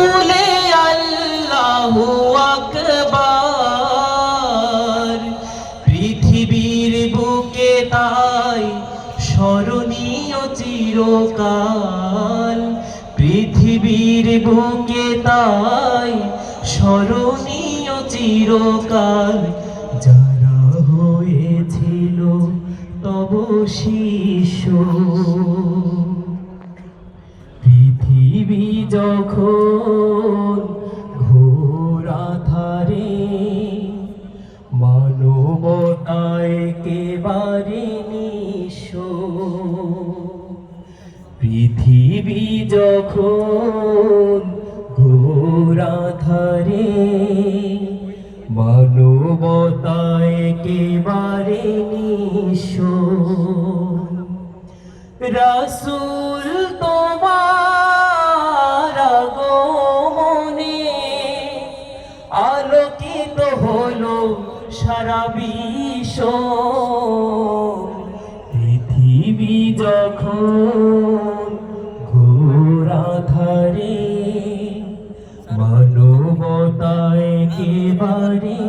তুলে আল্লাহু আকবার। পৃথিবীর বুকে তাই স্মরণীয় চিরকাল। পৃথিবীর বুকে তাই স্মরণীয় চিরকাল। যারা হয়েছিল তব শিশু। পৃথিবী যখন ঘোরা ধারে মানবতায় কেবারে নিঃস্ব। পৃথিবী যখন ঘোরা ধারে মানবতায় কেবারে নিঃস্ব। রাসূল আলোকিত হলো সারা বিশ্ব। পৃথিবী যখন ঘোরা ধারে কেবারে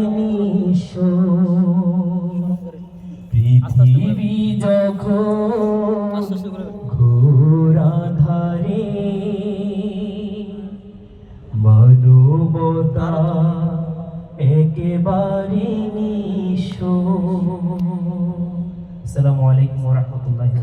পৃথিবী যখন ঘোরা ধারে মানবতা একেবারে নিঃস্ব আসসালামু আলাইকুম রাহমাতুল্লাহি